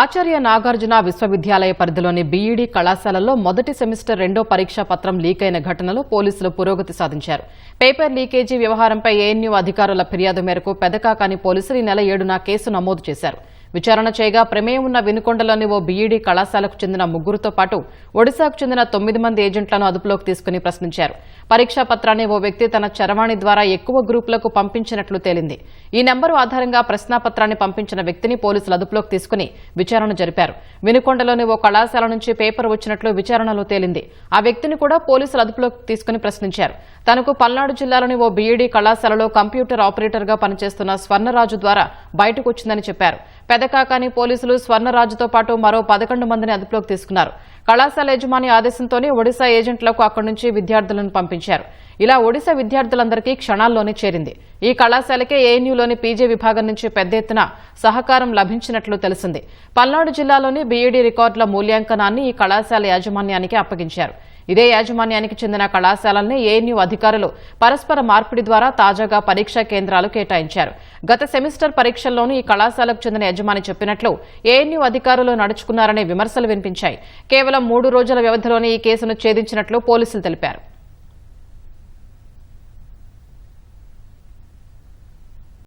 ఆచార్య నాగార్జున విశ్వవిద్యాలయ పరిధిలోని బీఈడీ కళాశాలలో మొదటి సెమిస్టర్ రెండో పరీక్షా పత్రం లీక్ అయిన ఘటనలో పోలీసులు పురోగతి సాధించారు. పేపర్ లీకేజీ వ్యవహారంపై ఏఎన్యూ అధికారుల ఫిర్యాదు మేరకు పెదకాకాని పోలీసులు ఈ నెల ఏడున కేసు నమోదు చేశారు. విచారణ చేయగా ప్రమేయం ఉన్న వినుకొండలోని ఓ బీఈడీ కళాశాలకు చెందిన ముగ్గురుతో పాటు ఒడిశాకు చెందిన తొమ్మిది మంది ఏజెంట్లను అదుపులోకి తీసుకుని ప్రశ్నించారు. పరీక్షా పత్రాన్ని ఓ వ్యక్తి తన చరవాణి ద్వారా ఎక్కువ గ్రూపులకు పంపించినట్లు తేలింది. ఈ నెంబరు ఆధారంగా ప్రశ్నాపత్రాన్ని పంపించిన వ్యక్తిని పోలీసులు అదుపులోకి తీసుకుని విచారణ జరిపారు. వినుకొండలోని ఓ కళాశాల నుంచి పేపర్ వచ్చినట్లు విచారణలో తేలింది. ఆ వ్యక్తిని కూడా పోలీసులు అదుపులోకి తీసుకుని ప్రశ్నించారు. తనకు పల్నాడు జిల్లాలోని ఓ బీఈడీ కళాశాలలో కంప్యూటర్ ఆపరేటర్గా పనిచేస్తున్న స్వర్ణరాజు ద్వారా బయటకు వచ్చిందని చెప్పారు. పెదకాకాని పోలీసులు స్వర్ణరాజుతో పాటు మరో పదకొండు మందిని అదుపులోకి తీసుకున్నారు. కళాశాల యజమాని ఆదేశంతోనే ఒడిశా ఏజెంట్లకు అక్కడి నుంచి విద్యార్థులను పంపించారు. ఇలా ఒడిశా విద్యార్థులందరికీ క్షణాల్లోనే చేరింది. ఈ కళాశాలకే ఏఎన్యూలోని పీజీ విభాగం నుంచి పెద్ద ఎత్తున సహకారం లభించినట్లు తెలిసింది. పల్నాడు జిల్లాలోని బీఈడీ రికార్డుల మూల్యాంకనాన్ని ఈ కళాశాల యాజమాన్యానికి అప్పగించారు. ఇదే యాజమాన్యానికి చెందిన కళాశాలల్ని ఏఎన్యూ అధికారులు పరస్పర మార్పిడి ద్వారా తాజాగా పరీక్షా కేంద్రాలు కేటాయించారు. గత సెమిస్టర్ పరీక్షల్లోనూ ఈ కళాశాలకు చెందిన యజమాని చెప్పినట్లు ఏఎన్యూ అధికారులు నడుచుకున్నారనే విమర్శలు వినిపించాయి. కేవలం మూడు రోజుల వ్యవధిలోనే ఈ కేసును ఛేదించినట్లు పోలీసులు తెలిపారు.